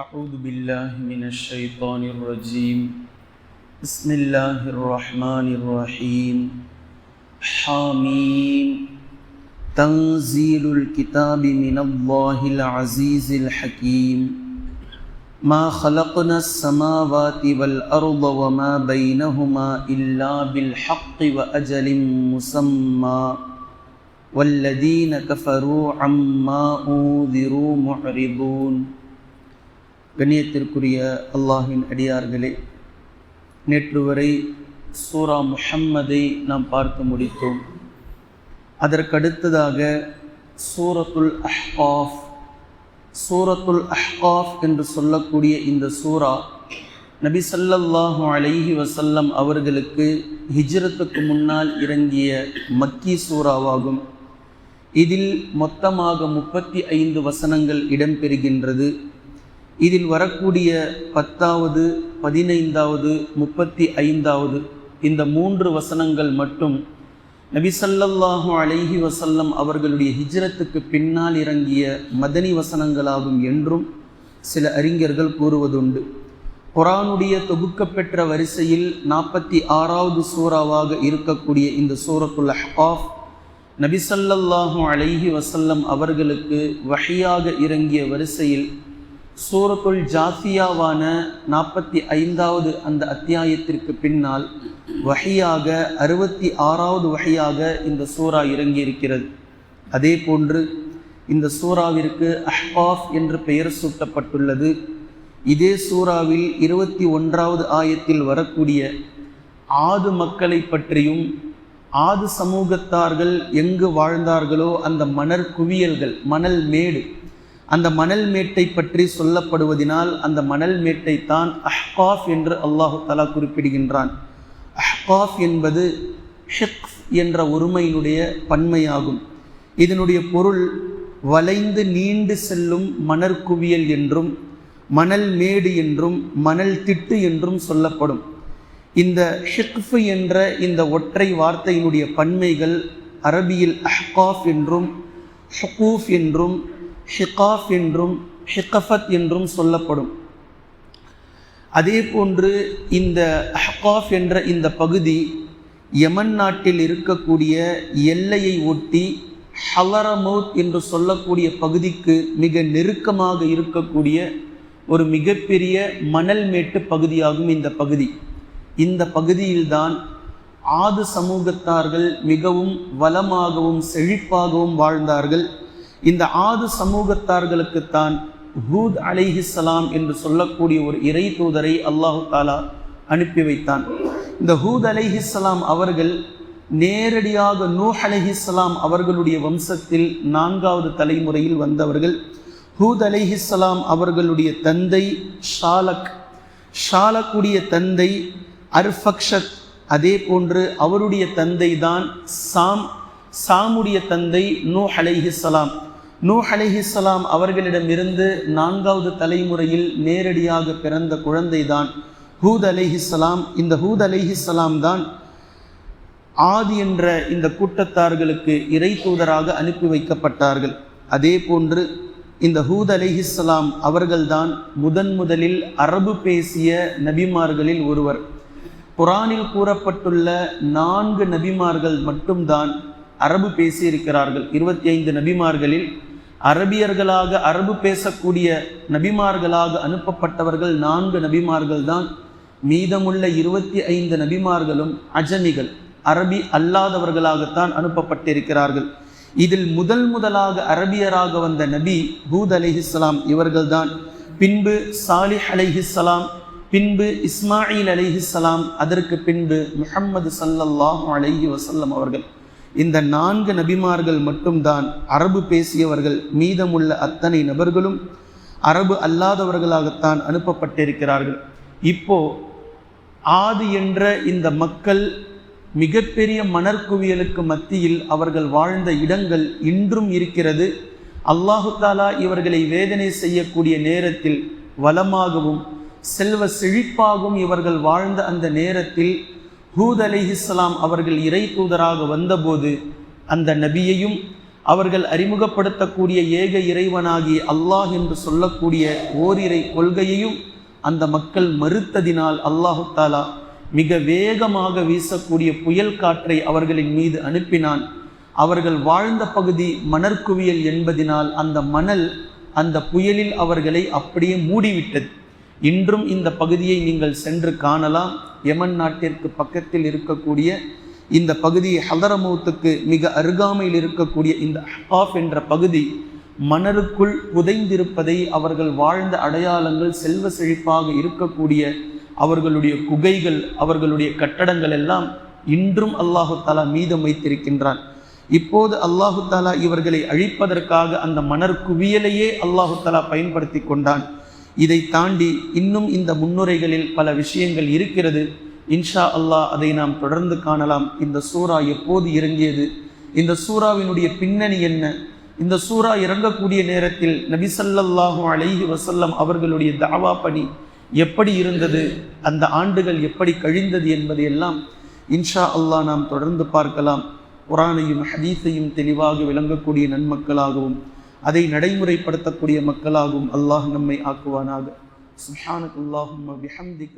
أعوذ بالله من الشيطان الرجيم. بسم الله الرحمن الرحيم. حاميم. تنزيل الكتاب من الله العزيز الحكيم. ما خلقنا السماوات والأرض وما بينهما إلا بالحق وأجل مسمى. والذين كفروا عما أنذروا معرضون. கண்ணியத்திற்குரிய அல்லாஹின் அடியார்களே நேற்று வரை சூரா முஹம்மதை நாம் பார்த்து முடித்தோம். அதற்கடுத்ததாக சூரத்துல் அஹ்காஃப் சூரத்துல் அஹ்காஃப் என்று சொல்லக்கூடிய இந்த சூரா நபி சல்லல்லாஹு அலைஹி வசல்லம் அவர்களுக்கு ஹிஜ்ரத்துக்கு முன்னால் இறங்கிய மக்கி சூறாவாகும். இதில் மொத்தமாக முப்பத்தி ஐந்து வசனங்கள் இடம்பெறுகின்றது. இதில் வரக்கூடிய பத்தாவது பதினைந்தாவது முப்பத்தி ஐந்தாவது இந்த மூன்று வசனங்கள் மட்டும் நபிசல்லாஹு அலைஹி வசல்லம் அவர்களுடைய ஹிஜ்ரத்துக்கு பின்னால் இறங்கிய மதனி வசனங்களாகும் என்றும் சில அறிஞர்கள் கூறுவதுண்டு. குரானுடைய தொகுக்கப்பெற்ற வரிசையில் நாற்பத்தி ஆறாவது சூறாவாக இருக்கக்கூடிய இந்த சூரத்துல் அஹ்காஃப் நபிசல்லாஹு அலைஹி வசல்லம் அவர்களுக்கு வகையாக இறங்கிய வரிசையில் சூரத்துல் ஜாசியாவான நாற்பத்தி ஐந்தாவது அந்த அத்தியாயத்திற்கு பின்னால் வகையாக அறுபத்தி ஆறாவது வகையாக இந்த சூறா இறங்கியிருக்கிறது. அதே போன்று இந்த சூறாவிற்கு அஹ்பாஃப் என்று பெயர் சூட்டப்பட்டுள்ளது. இதே சூறாவில் இருபத்தி ஒன்றாவது ஆயத்தில் வரக்கூடிய ஆது மக்களை பற்றியும் ஆது சமூகத்தார்கள் எங்கு வாழ்ந்தார்களோ அந்த மணல் குவியல்கள் மணல் மேடு அந்த மணல் மேட்டை பற்றி சொல்லப்படுவதினால் அந்த மணல் மேட்டை தான் அஹ்காஃப் என்று அல்லாஹு தலா குறிப்பிடுகின்றான். அஹ்காஃப் என்பது ஷிக் என்ற ஒருமையினுடைய பன்மையாகும். இதனுடைய பொருள் வளைந்து நீண்டு செல்லும் மணற்குவியல் என்றும் மணல் மேடு என்றும் மணல் திட்டு என்றும் சொல்லப்படும். இந்த ஷிக்ஃபு என்ற இந்த ஒற்றை வார்த்தையினுடைய பன்மைகள் அரபியில் அஹ்காஃப் என்றும் ஷுகூஃப் என்றும் ஹிகாஃப் என்றும் ஹிகஃபத் என்றும் சொல்லப்படும். அதே போன்று இந்த ஹகாஃப் என்ற இந்த பகுதி யமன் நாட்டில் இருக்கக்கூடிய எல்லையை ஒட்டி ஹலரமௌத் என்று சொல்லக்கூடிய பகுதிக்கு மிக நெருக்கமாக இருக்கக்கூடிய ஒரு மிகப்பெரிய மணல் மேட்டு பகுதியாகும் இந்த பகுதி. இந்த பகுதியில்தான் ஆது சமூகத்தார்கள் மிகவும் வளமாகவும் செழிப்பாகவும் வாழ்ந்தார்கள். இந்த ஆது சமூகத்தார்களுக்குத்தான் ஹூத் அலிஹிஸ்லாம் என்று சொல்லக்கூடிய ஒரு இறை தூதரை அல்லாஹு தாலா அனுப்பி வைத்தான். இந்த ஹூத் அலிஹிஸ்லாம் அவர்கள் நேரடியாக நூஹ் அலிஹிஸ்லாம் அவர்களுடைய வம்சத்தில் நான்காவது தலைமுறையில் வந்தவர்கள். ஹூத் அலிஹிஸ்லாம் அவர்களுடைய தந்தை ஷாலக் ஷாலக்குடைய தந்தை அர்ஃபக்ஷத் அதே போன்று அவருடைய தந்தை தான் சாம் சாமுடைய தந்தை நூ அலைஹிஸ்லாம் நூ அலிஹிஸ்லாம் அவர்களிடமிருந்து நான்காவது தலைமுறையில் நேரடியாக பிறந்த குழந்தைதான் ஹூத் அலிஹிஸ்லாம் இந்த ஹூத் அலிஹிஸ்லாம் தான் ஆதி என்ற இந்த கூட்டத்தார்களுக்கு இறை தூதராக அனுப்பி வைக்கப்பட்டார்கள். அதே போன்று இந்த ஹூத் அலிஹிஸ்லாம் அவர்கள்தான் முதன் முதலில் அரபு பேசிய நபிமார்களில் ஒருவர். குரானில் கூறப்பட்டுள்ள நான்கு நபிமார்கள் மட்டும்தான் அரபு பேசியிருக்கிறார்கள். இருபத்தி ஐந்து நபிமார்களில் அரபியர்களாக அரபு பேசக்கூடிய நபிமார்களாக அனுப்பப்பட்டவர்கள் நான்கு நபிமார்கள் தான். மீதமுள்ள இருபத்தி ஐந்து நபிமார்களும் அஜமிகள் அரபி அல்லாதவர்களாகத்தான் அனுப்பப்பட்டிருக்கிறார்கள். இதில் முதல் முதலாக அரபியராக வந்த நபி பூத் அலிஹிஸ்லாம் இவர்கள்தான். பின்பு சாலிஹ் அலிஹிஸ்லாம் பின்பு இஸ்மாயில் அலிஹிஸ்லாம் அதற்கு பின்பு முஹம்மது சல்லல்லாஹு அலைஹி வசல்லம் அவர்கள். இந்த நான்கு நபிமார்கள் மட்டும்தான் அரபு பேசியவர்கள் மீதமுள்ள அத்தனை நபர்களும் அரபு அல்லாதவர்களாகத்தான் அனுப்பப்பட்டிருக்கிறார்கள். இப்போ ஆது என்ற இந்த மக்கள் மிகப்பெரிய மணற்குவியலுக்கு மத்தியில் அவர்கள் வாழ்ந்த இடங்கள் இன்றும் இருக்கிறது. அல்லாஹு தாலா இவர்களை வேதனை செய்யக்கூடிய நேரத்தில் வளமாகவும் செல்வ செழிப்பாகவும் இவர்கள் வாழ்ந்த அந்த நேரத்தில் ஹூத் அலிஹிஸ்லாம் அவர்கள் இறை தூதராக வந்தபோது அந்த நபியையும் அவர்கள் அறிமுகப்படுத்தக்கூடிய ஏக இறைவனாகி அல்லாஹ் என்று சொல்லக்கூடிய ஓரிரை கொள்கையையும் அந்த மக்கள் மறுத்ததினால் அல்லாஹு தாலா மிக வேகமாக வீசக்கூடிய புயல் காற்றை அவர்களின் மீது அனுப்பினான். அவர்கள் வாழ்ந்த பகுதி மணற்குவியல் என்பதினால் அந்த மணல் அந்த புயலில் அவர்களை அப்படியே மூடிவிட்டது. இன்றும் இந்த பகுதியை நீங்கள் சென்று காணலாம். யமன் நாட்டிற்கு பக்கத்தில் இருக்கக்கூடிய இந்த பகுதி ஹதரமௌத்துக்கு மிக அருகாமையில் இருக்கக்கூடிய இந்த ஹாஃப் என்ற பகுதி மணலுக்குள் புதைந்திருப்பதை அவர்கள் வாழ்ந்த அடையாளங்கள் செல்வ செழிப்பாக இருக்கக்கூடிய அவர்களுடைய குகைகள் அவர்களுடைய கட்டடங்கள் எல்லாம் இன்றும் அல்லாஹு தாலா மீதம் வைத்திருக்கின்றான். இப்போது அல்லாஹு தாலா இவர்களை அழிப்பதற்காக அந்த மணற்குவியலையே அல்லாஹு தாலா பயன்படுத்தி கொண்டான். இதை தாண்டி இன்னும் இந்த முன்னுரைகளில் பல விஷயங்கள் இருக்கிறது. இன்ஷா அல்லாஹ் அதை நாம் தொடர்ந்து காணலாம். இந்த சூரா எப்போது இறங்கியது? இந்த சூறாவினுடைய பின்னணி என்ன? இந்த சூரா இறங்கக்கூடிய நேரத்தில் நபி அலைஹி வசல்லம் அவர்களுடைய தாவா பணி எப்படி இருந்தது? அந்த ஆண்டுகள் எப்படி கழிந்தது என்பதையெல்லாம் இன்ஷா அல்லாஹ் நாம் தொடர்ந்து பார்க்கலாம். குரானையும் ஹதீஸையும் தெளிவாக விளங்கக்கூடிய நன்மக்களாகவும் அதை நடைமுறைப்படுத்தக்கூடிய மக்களாகவும் அல்லாஹ் நம்மை ஆக்குவானாக. சுப்ஹானகுல்லாஹும்ம பிஹம்திக.